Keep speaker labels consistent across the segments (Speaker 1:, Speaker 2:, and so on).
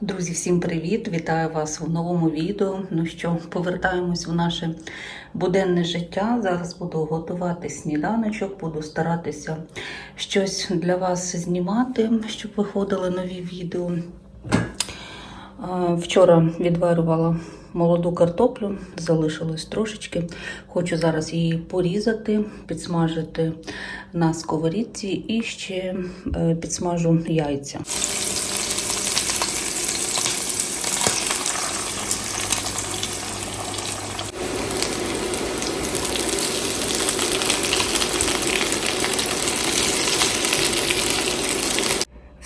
Speaker 1: Друзі, всім привіт! Вітаю вас у новому відео. Ну що, повертаємось в наше буденне життя. Зараз буду готувати сніданочок, буду старатися щось для вас знімати, щоб виходили нові відео. Вчора відварювала молоду картоплю, залишилось трошечки. Хочу зараз її порізати, підсмажити на сковорідці і ще е, підсмажу яйця.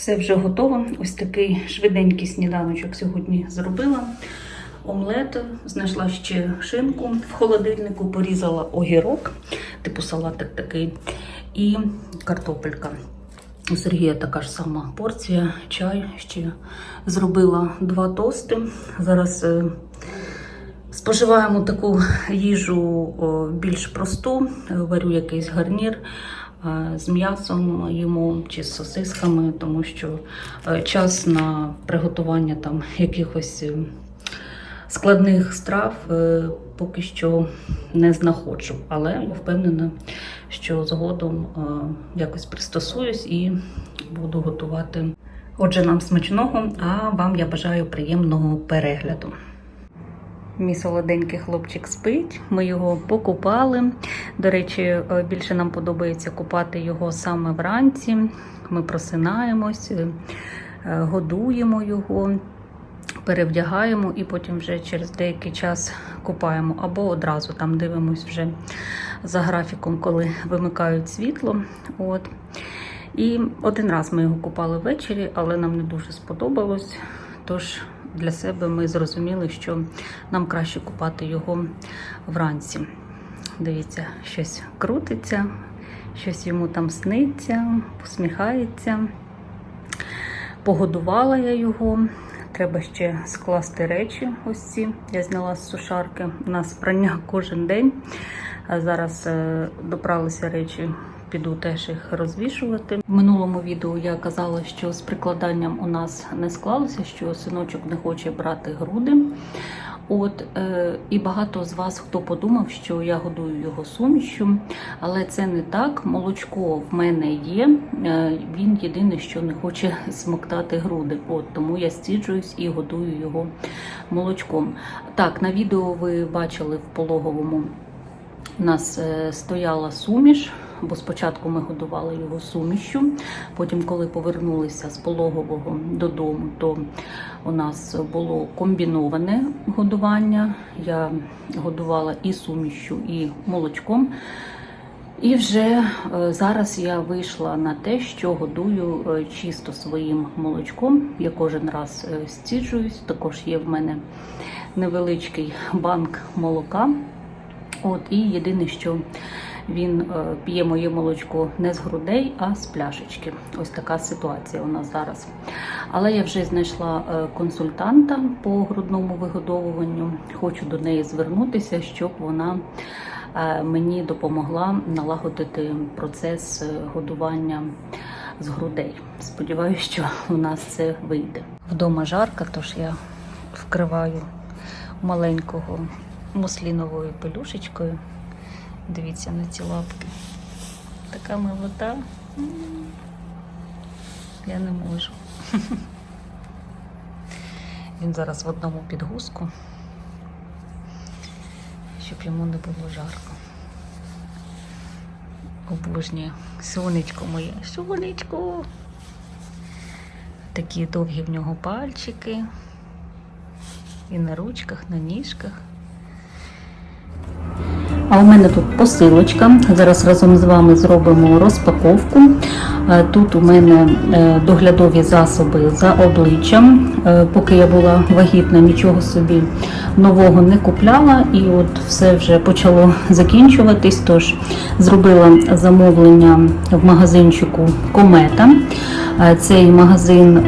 Speaker 1: Все вже готово. Ось такий швиденький сніданочок сьогодні зробила. Омлет, знайшла ще шинку в холодильнику, порізала огірок, типу салатик такий, і картопелька. У Сергія така ж сама порція, чай ще зробила два тости. Зараз е, споживаємо таку їжу більш просту, варю якийсь гарнір е, з м'ясом їмо чи з сосисками, тому що е, час на приготування там якихось е, складних страв е, поки що не знаходжу. Але я впевнена, що згодом е, якось пристосуюсь і буду готувати. Отже, нам смачного, а вам я бажаю приємного перегляду. Мій солоденький хлопчик спить, ми його покупали. До речі, е, більше нам подобається купати його саме вранці. Ми просинаємось, е, годуємо його, перевдягаємо і потім вже через деякий час купаємо. Або одразу там дивимось вже за графіком, коли вимикають світло. От. І один раз ми його купали ввечері, але нам не дуже сподобалось. Тож для себе ми зрозуміли, що нам краще купати його вранці. Дивіться, щось крутиться, щось йому там сниться, посміхається. Погодувала я його. Треба ще скласти речі. Ось ці. Я зняла з сушарки. У нас прання кожен день. А зараз е, допралися речі, піду теж їх розвішувати. В минулому відео я казала, що з прикладанням у нас не склалося, що синочок не хоче брати груди. От е, і багато з вас хто подумав, що я годую його сумішю, але це не так. Молочко в мене є. Е, він єдине, що не хоче смоктати груди. От тому я стіджуюсь і годую його молочком. Так, на відео ви бачили в пологовому. У нас е, стояла суміш, бо спочатку ми годували його сумішю. Потім, коли повернулися з пологового додому, то у нас було комбіноване годування. Я годувала і сумішю, і молочком. І вже е, зараз я вийшла на те, що годую е, чисто своїм молочком. Я кожен раз е, стіджуюсь. Також є в мене невеличкий банк молока. От і єдине, що він е, п'є моє молочко не з грудей, а з пляшечки. Ось така ситуація у нас зараз. Але я вже знайшла е, консультанта по грудному вигодовуванню. Хочу до неї звернутися, щоб вона е, мені допомогла налагодити процес годування з грудей. Сподіваюся, що у нас це вийде. Вдома жарко, тож я вкриваю маленького мусліновою пелюшечкою. Дивіться на ці лапки. Така милота. Я не можу. Він зараз в одному підгузку, щоб йому не було жарко. Обожнює сонечко моє. Сонечко. Такі довгі в нього пальчики. І на ручках, на ніжках. А у мене тут посилочка. Зараз разом з вами зробимо розпаковку. Е, Тут у мене е, доглядові засоби за обличчям. Е, Поки я була вагітна, нічого собі нового не купляла, і от все вже почало закінчуватись. Тож зробила замовлення в магазинчику Комета. Цей магазин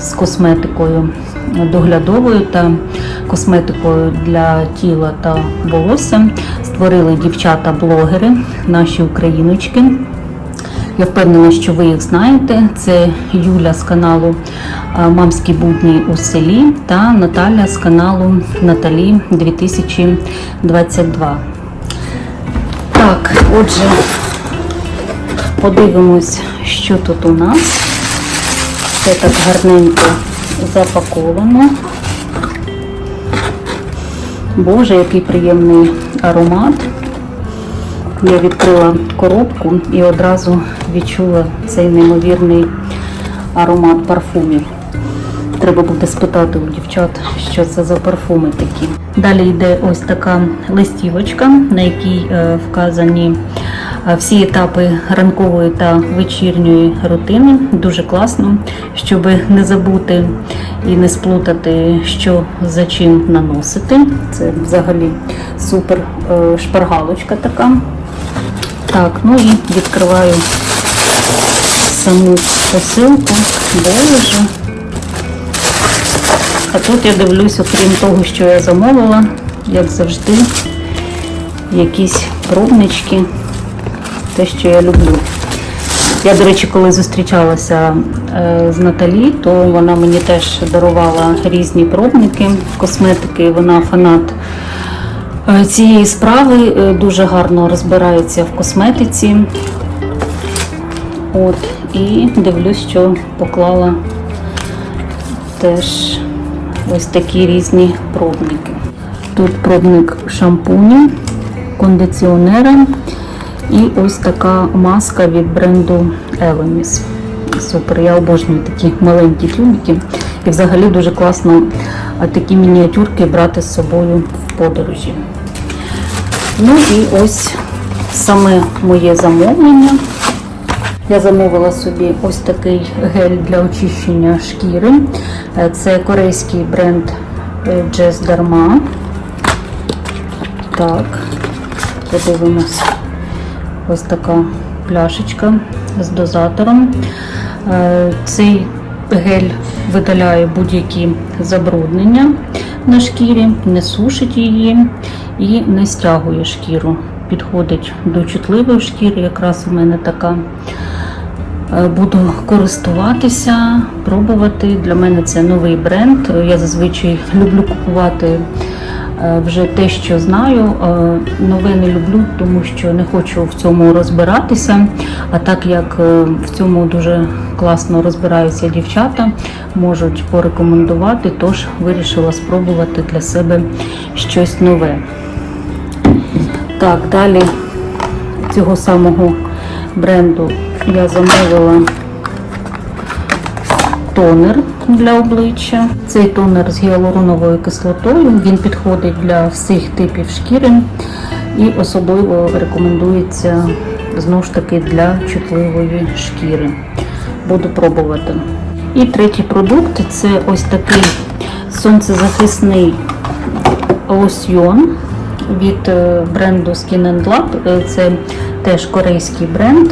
Speaker 1: з косметикою доглядовою та косметикою для тіла та волосся. Створили дівчата-блогери, наші україночки. Я впевнена, що ви їх знаєте. Це Юля з каналу Мамські будні у селі та Наталя з каналу Наталі 2022. Так, отже, подивимось, що тут у нас. Все так гарненько запаковано. Боже, який приємний аромат. Я відкрила коробку і одразу відчула цей неймовірний аромат парфумів. Треба буде спитати у дівчат, що це за парфуми такі. Далі йде ось така листівочка, на якій е, вказані всі етапи ранкової та вечірньої рутини. Дуже класно, щоб не забути і не сплутати, що за чим наносити. Це взагалі супер е, шпаргалочка така. Так, ну і відкриваю саму посилку. Боже. А тут я дивлюсь, окрім того, що я замовила, як завжди, якісь пробнички, те, що я люблю. Я, до речі, коли зустрічалася е, з Наталі, то вона мені теж дарувала різні пробники косметики. Вона фанат е, цієї справи, е, дуже гарно розбирається в косметиці. От, і дивлюсь, що поклала теж ось такі різні пробники. Тут пробник шампуню, кондиціонера і ось така маска від бренду Elemis. Супер, я обожнюю такі маленькі тюбики. І взагалі дуже класно такі мініатюрки брати з собою в подорожі. Ну і ось саме моє замовлення. Я замовила собі ось такий гель для очищення шкіри. Е, Це корейський бренд е, Jazz Dharma. Так, подивимось. Ось така пляшечка з дозатором. Е, Цей гель видаляє будь-які забруднення на шкірі, не сушить її і не стягує шкіру. Підходить до чутливої шкіри, якраз у мене така. Е, Буду користуватися, пробувати. Для мене це новий бренд. Я зазвичай люблю купувати вже те, що знаю. Е, Нове не люблю, тому що не хочу в цьому розбиратися. А так як е, в цьому дуже класно розбираються дівчата, можуть порекомендувати, тож вирішила спробувати для себе щось нове. Так, далі цього самого бренду я замовила тонер для обличчя. Цей тонер з гіалуроновою кислотою. Він підходить для всіх типів шкіри і особливо рекомендується знову ж таки для чутливої шкіри. Буду пробувати. І третій продукт це ось такий сонцезахисний лосьйон від е, бренду Skin Lab. Е, Це теж корейський бренд.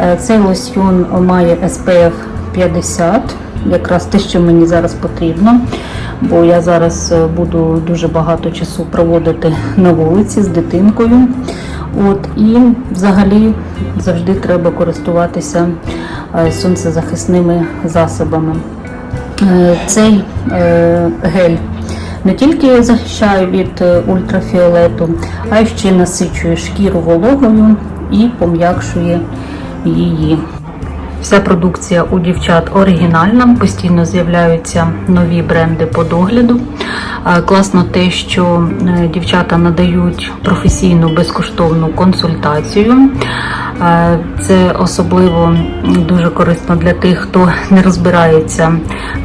Speaker 1: Е, Цей лосьйон має SPF 50, якраз те, що мені зараз потрібно, бо я зараз е, буду дуже багато часу проводити на вулиці з дитинкою. От, і взагалі завжди треба користуватися е, сонцезахисними засобами. Е, Цей гель не тільки захищає від ультрафіолету, а й ще насичує шкіру вологою і пом'якшує її. Вся продукція у дівчат оригінальна, постійно з'являються нові бренди по догляду. Е, Класно те, що е, дівчата надають професійну безкоштовну консультацію. Е, Це особливо дуже корисно для тих, хто не розбирається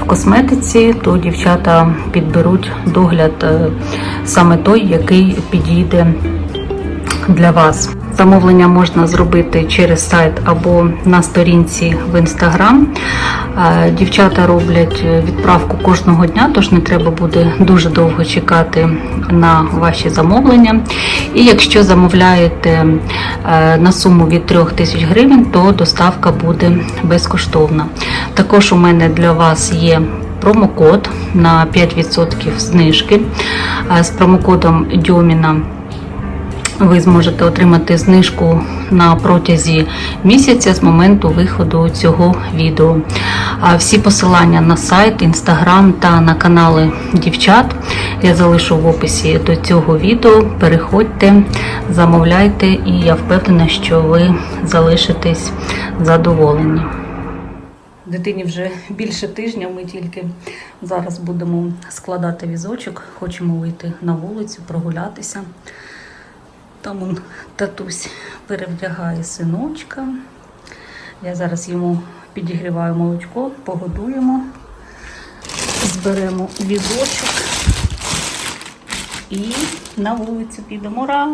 Speaker 1: в косметиці, то дівчата підберуть догляд саме той, який підійде для вас. Замовлення можна зробити через сайт або на сторінці в інстаграм. Е, Дівчата роблять відправку кожного дня, тож не треба буде дуже довго чекати на ваші замовлення. І якщо замовляєте е, на суму від 3 тисяч гривень, то доставка буде безкоштовна. Також у мене для вас є промокод на 5% знижки. Е, З промокодом Дьоміна ви зможете отримати знижку на протязі місяця з моменту виходу цього відео. А всі посилання на сайт, інстаграм та на канали дівчат я залишу в описі до цього відео. Переходьте, замовляйте, і я впевнена, що ви залишитесь задоволені. Дитині вже більше тижня. Ми тільки зараз будемо складати візочок. Хочемо вийти на вулицю, прогулятися. Там он татусь перевдягає синочка. Я зараз йому підігріваю молочко, погодуємо, зберемо візочок і на вулицю підемо. Ура!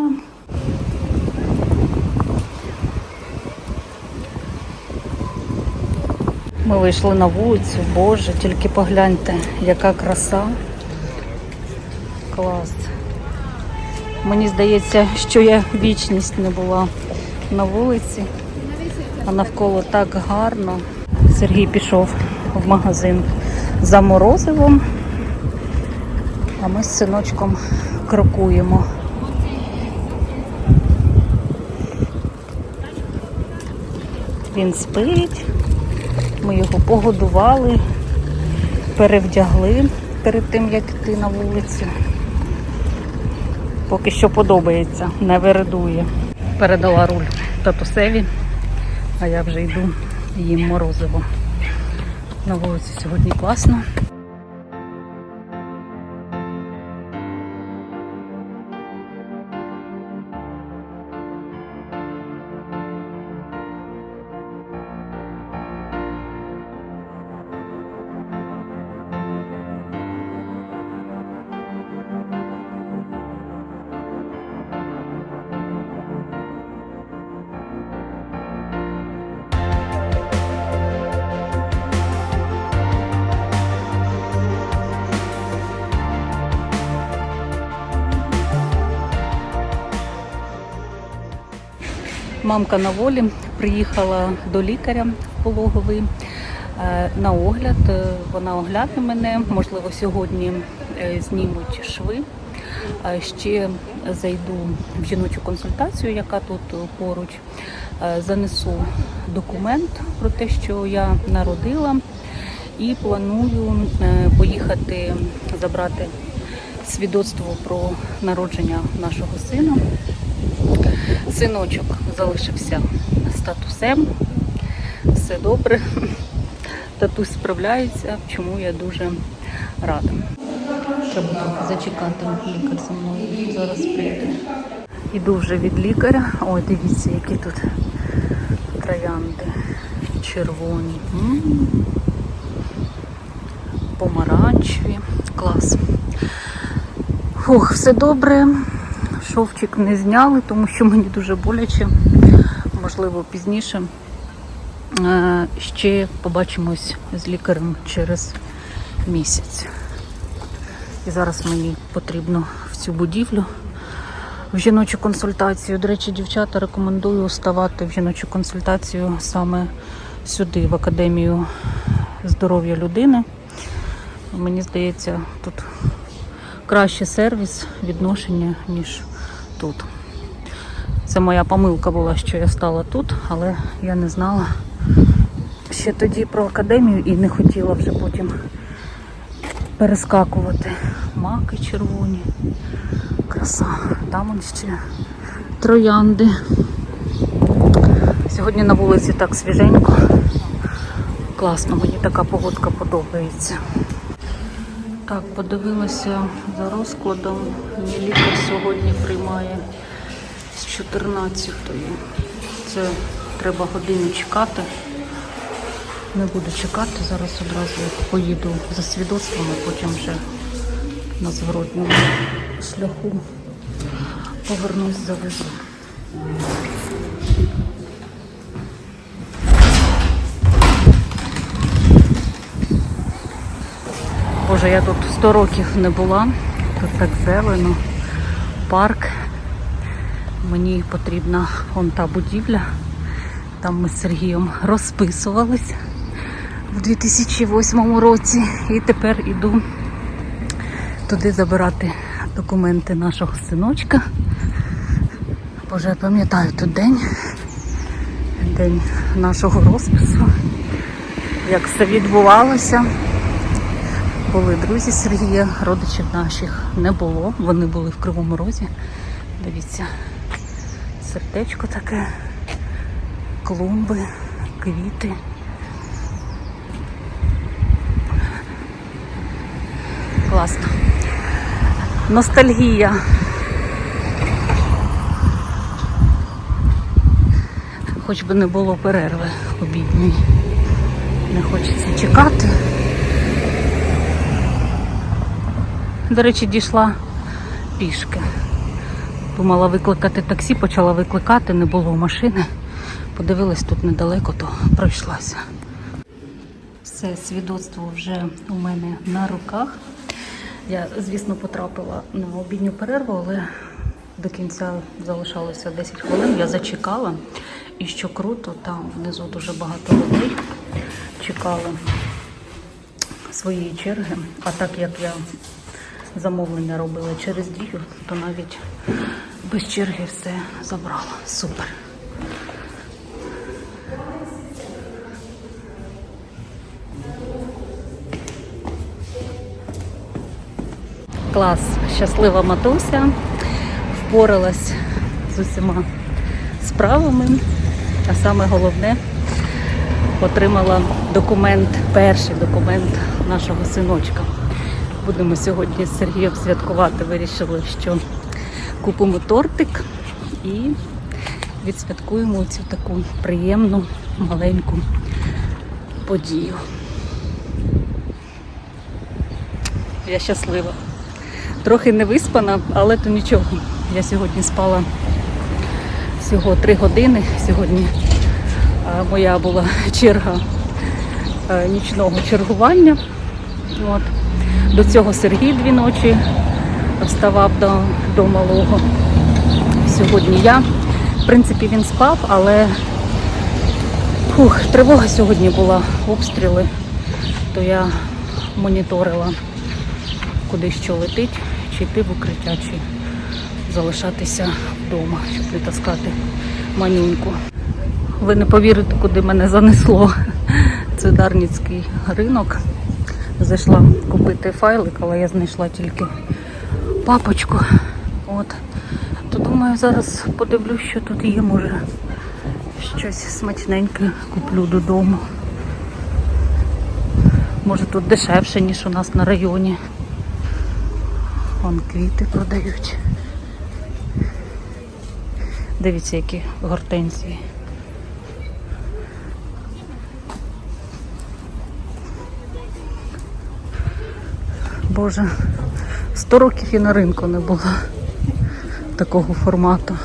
Speaker 1: Ми вийшли на вулицю, Боже, тільки погляньте, яка краса. Клас. Мені здається, що я вічність не була на вулиці, а навколо так гарно. Сергій пішов в магазин за морозивом, а ми з синочком крокуємо. Він спить. Ми його погодували, перевдягли перед тим, як йти на вулицю. Поки що подобається, не вередує. Передала руль татусеві, а я вже йду їм морозиво. На вулиці сьогодні класно. Мамка на волі приїхала до лікаря пологовий е, на огляд. Е, Вона огляне мене. Можливо, сьогодні е, знімуть шви. Ще зайду в жіночу консультацію, яка тут поруч. Занесу документ про те, що я народила, і планую поїхати забрати свідоцтво про народження нашого сина. Синочок залишився статусем. Все добре. Татусь справляється, чому я дуже рада. Треба зачекати лікар за мною. Зараз прийде. Іду вже від лікаря. Ой, дивіться, які тут троянди червоні. М. Помаранчеві. Клас. Фух, все добре. Шовчик не зняли, тому що мені дуже боляче. Можливо, пізніше. Е, Ще побачимось з лікарем через місяць. І зараз мені потрібно в цю будівлю в жіночу консультацію. До речі, дівчата рекомендую ставати в жіночу консультацію саме сюди, в академію здоров'я людини. Мені здається, тут кращий сервіс відношення, ніж тут. Це моя помилка була, що я стала тут, але я не знала ще тоді про академію і не хотіла вже потім перескакувати. Маки червоні. Краса. Там он ще троянди. Сьогодні на вулиці так свіженько. Класно, мені така погодка подобається. Так, подивилася за розкладом. Мій лікар сьогодні приймає з 14-ї. Це треба годину чекати. Не буду чекати, зараз одразу поїду за свідоцтвом, а потім вже на зворотньому шляху повернусь, завезу. Боже, я тут 100 років не була. Тут так зелено, парк. Мені потрібна вон та будівля. Там ми з Сергієм розписувались в 2008 році. І тепер іду туди забирати документи нашого синочка. Боже, я пам'ятаю тут день, день нашого розпису, як все відбувалося. Були друзі Сергія, родичів наших не було. Вони були в Кривому Розі. Дивіться, сердечко таке, клумби, квіти. Класно. Ностальгія. Хоч би не було перерви обідньої. Не хочеться чекати. До речі, дійшла пішки. Думала викликати таксі, почала викликати, не було машини. Подивилась тут недалеко, то пройшлася. Все свідоцтво вже у мене на руках. Я, звісно, потрапила на обідню перерву, але до кінця залишалося 10 хвилин. Я зачекала. І що круто, там внизу дуже багато людей чекали своєї черги. А так як я замовлення робила через дію, то навіть без черги все забрала. Супер. Клас, щаслива матуся, впоралась з усіма справами, а саме головне отримала документ, перший документ нашого синочка. Будемо сьогодні з Сергієм святкувати. Вирішили, що купимо тортик і відсвяткуємо цю таку приємну маленьку подію. Я щаслива. Трохи не виспана, але то нічого. Я сьогодні спала всього три години. Сьогодні моя була черга е, нічного чергування. От. До цього Сергій дві ночі вставав до, до малого. Сьогодні я. В принципі, він спав, але фух, тривога сьогодні була, обстріли, то я моніторила, куди що летить, чи йти в укриття, чи залишатися вдома, щоб не таскати манюньку. Ви не повірите, куди мене занесло. Це Дарницький ринок. Зайшла купити файлик, але я знайшла тільки папочку. От. То думаю, зараз подивлюсь, що тут є, може щось смачненьке куплю додому. Може тут дешевше, ніж у нас на районі. Вон квіти продають. Дивіться, які гортензії. Боже, 100 років і на ринку не було такого формату.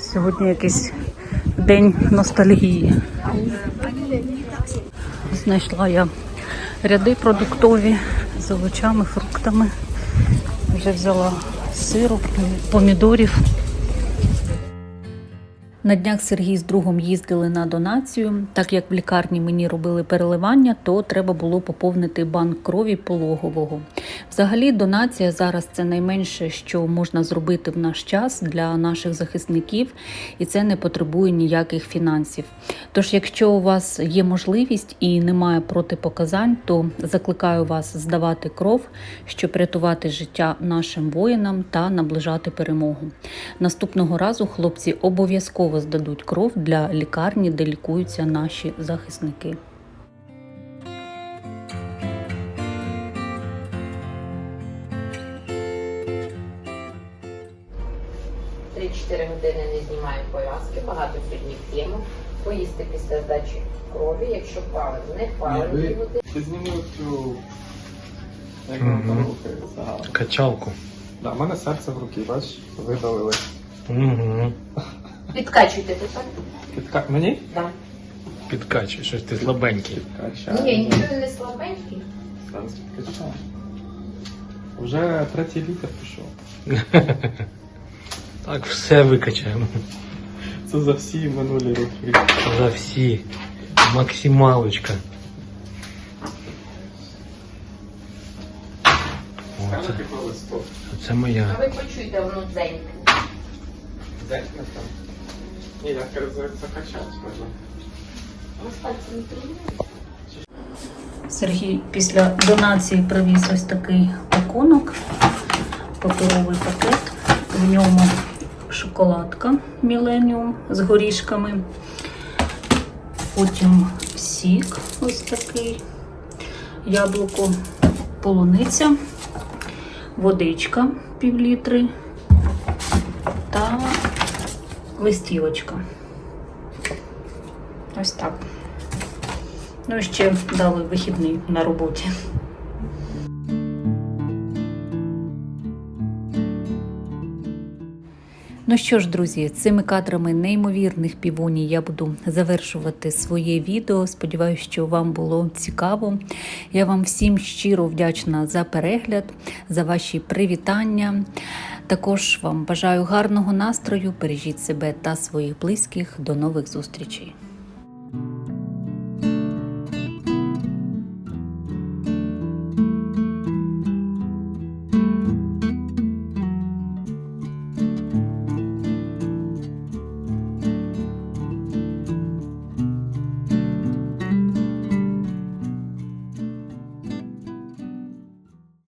Speaker 1: Сьогодні якийсь день ностальгії. Знайшла я ряди продуктові з овочами, фруктами. Вже взяла сиру, помідорів. На днях Сергій з другом їздили на донацію. Так як в лікарні мені робили переливання, то треба було поповнити банк крові пологового. Взагалі, донація зараз це найменше, що можна зробити в наш час для наших захисників, і це не потребує ніяких фінансів. Тож, якщо у вас є можливість і немає протипоказань, то закликаю вас здавати кров, щоб рятувати життя нашим воїнам та наближати перемогу. Наступного разу хлопці обов'язково здадуть кров для лікарні, де лікуються наші захисники.
Speaker 2: Три-чотири години не знімаю пов'язки, багато сьогодні п'ємо. Поїсти після здачі крові, якщо пали, не пали
Speaker 3: Ні, ви- Ти зніми цю. Як рухається?
Speaker 4: Качалку.
Speaker 3: Да, в мене серце в руки, бачиш, видалили.
Speaker 4: Угу.
Speaker 2: Підкачуйте тепер.
Speaker 3: Підка... Мені?
Speaker 2: Да.
Speaker 4: Підкачуй, щось ти слабенький.
Speaker 3: Підкачаю.
Speaker 2: Ні, ніхто не слабенький.
Speaker 3: Зараз підкачаю. Вже третій літр пішов.
Speaker 4: Так, все викачаємо.
Speaker 3: Це за всі минулі роки.
Speaker 4: За всі. Максималочка.
Speaker 3: скажете, коли.
Speaker 4: Це моя.
Speaker 2: А ви почуєте воно дзеньк.
Speaker 3: Дайте там. Ні, я скажу, закачати можна.
Speaker 2: Ви з не тримаєте?
Speaker 1: Сергій після донації привіз ось такий пакунок, паперовий пакет. В ньому шоколадка Міленіум з горішками. Потім сік ось такий, яблуко, полуниця, водичка пів літри та листівочка. Ось так. Ну і ще дали вихідний на роботі. Що ж, друзі, цими кадрами неймовірних півоній я буду завершувати своє відео. Сподіваюся, що вам було цікаво. Я вам всім щиро вдячна за перегляд, за ваші привітання. Також вам бажаю гарного настрою. Бережіть себе та своїх близьких. До нових зустрічей.